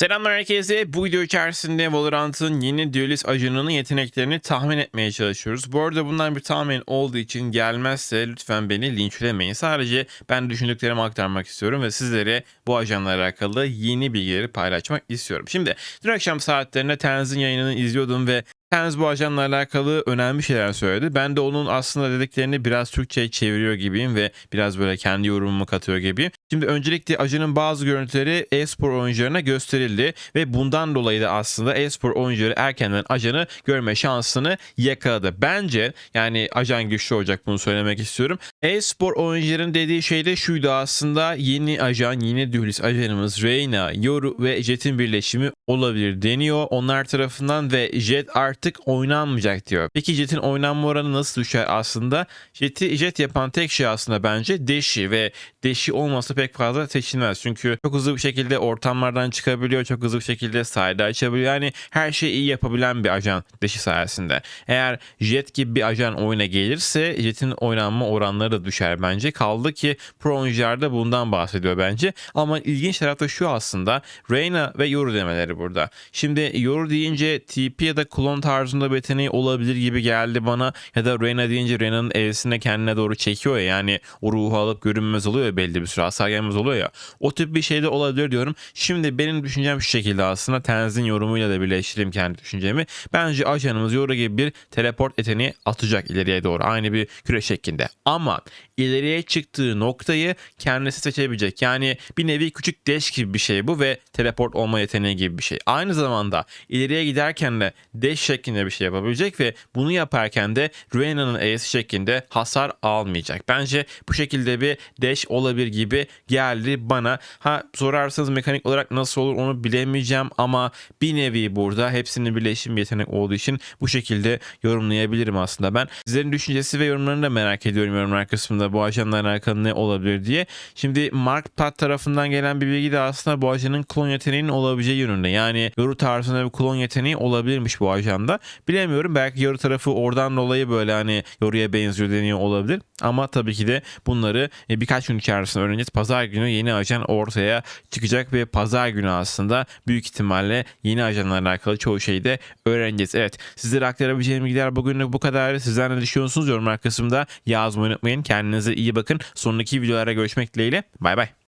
Selamlar herkese. Bu video içerisinde Valorant'ın yeni Duelist ajanının yeteneklerini tahmin etmeye çalışıyoruz. Bu arada bundan bir tahmin olduğu için gelmezse lütfen beni linçlemeyin. Sadece ben düşündüklerimi aktarmak istiyorum ve sizlere bu ajanla alakalı yeni bilgileri paylaşmak istiyorum. Şimdi dün akşam saatlerinde Tenz'in yayınını izliyordum ve Tenz bu ajanla alakalı önemli şeyler söyledi. Ben de onun aslında dediklerini biraz Türkçe'ye çeviriyor gibiyim ve biraz böyle kendi yorumumu katıyor gibiyim. Şimdi öncelikle ajanın bazı görüntüleri e-spor oyuncularına gösterildi ve bundan dolayı da aslında e-spor oyuncuları erkenden ajanı görme şansını yakaladı. Bence yani ajan güçlü olacak bunu söylemek istiyorum. E-spor oyuncuların dediği şey de şuydu aslında yeni ajan, yeni duelist ajanımız Reyna, Yoru ve Jet'in birleşimi olabilir deniyor onlar tarafından ve Jet artık oynanmayacak diyor. Peki Jet'in oynanma oranı nasıl düşer aslında? Jet'i Jet yapan tek şey aslında bence deşi ve deşi olmasa pek fazla seçilmez. Çünkü çok hızlı bir şekilde ortamlardan çıkabiliyor. Çok hızlı bir şekilde sayda açabiliyor. Yani her şeyi iyi yapabilen bir ajan deşi sayesinde. Eğer Jet gibi bir ajan oyuna gelirse Jet'in oynanma oranları da düşer bence. Kaldı ki pro oyuncular da bundan bahsediyor bence. Ama ilginç taraf da şu aslında Reyna ve Yoru demeleri burada. Şimdi Yoru deyince TP ya da klon tarzında bir yeteneği olabilir gibi geldi bana. Ya da Reyna deyince Reyna'nın evsine kendine doğru çekiyor ya. Yani o ruhu alıp görünmez oluyor ya belli bir süre. Hasar gelmez oluyor ya. O tip bir şey de olabilir diyorum. Şimdi benim düşüncem şu şekilde aslında Tenz'in yorumuyla da birleştireyim kendi düşüncemi. Bence ajanımız Yoru gibi bir teleport yeteneği atacak ileriye doğru. Aynı bir küre şeklinde. Ama ileriye çıktığı noktayı kendisi seçebilecek. Yani bir nevi küçük dash gibi bir şey bu ve teleport olma yeteneği gibi bir şey. Aynı zamanda ileriye giderken de dash şeklinde bir şey yapabilecek ve bunu yaparken de Reyna'nın E'si şeklinde hasar almayacak. Bence bu şekilde bir dash olabilir gibi geldi bana. Ha sorarsanız mekanik olarak nasıl olur onu bilemeyeceğim ama bir nevi burada hepsinin birleşim yetenek olduğu için bu şekilde yorumlayabilirim aslında ben. Sizlerin düşüncesi ve yorumlarını da merak ediyorum yorumlar kısmında bu ajanla alakalı ne olabilir diye. Şimdi Mark Pat tarafından gelen bir bilgi de aslında bu ajanın klon yeteneğinin olabileceği yönünde. Yani yoru tarzında bir klon yeteneği olabilirmiş bu ajanda. Bilemiyorum belki yoru tarafı oradan dolayı böyle hani yoruya benziyor deniyor olabilir. Ama tabii ki de bunları e, birkaç gün içerisinde öğreneceğiz. Pazar günü yeni ajan ortaya çıkacak ve pazar günü aslında büyük ihtimalle yeni ajanlarla alakalı çoğu şeyi de öğreneceğiz. Evet sizlere aktarabileceğim bilgiler bugünlük bu kadar. Sizler ne düşünüyorsunuz yorumlar kısmında yazmayı unutmayın. Kendinize iyi bakın. Sonraki videolara görüşmek dileğiyle. Bay bay.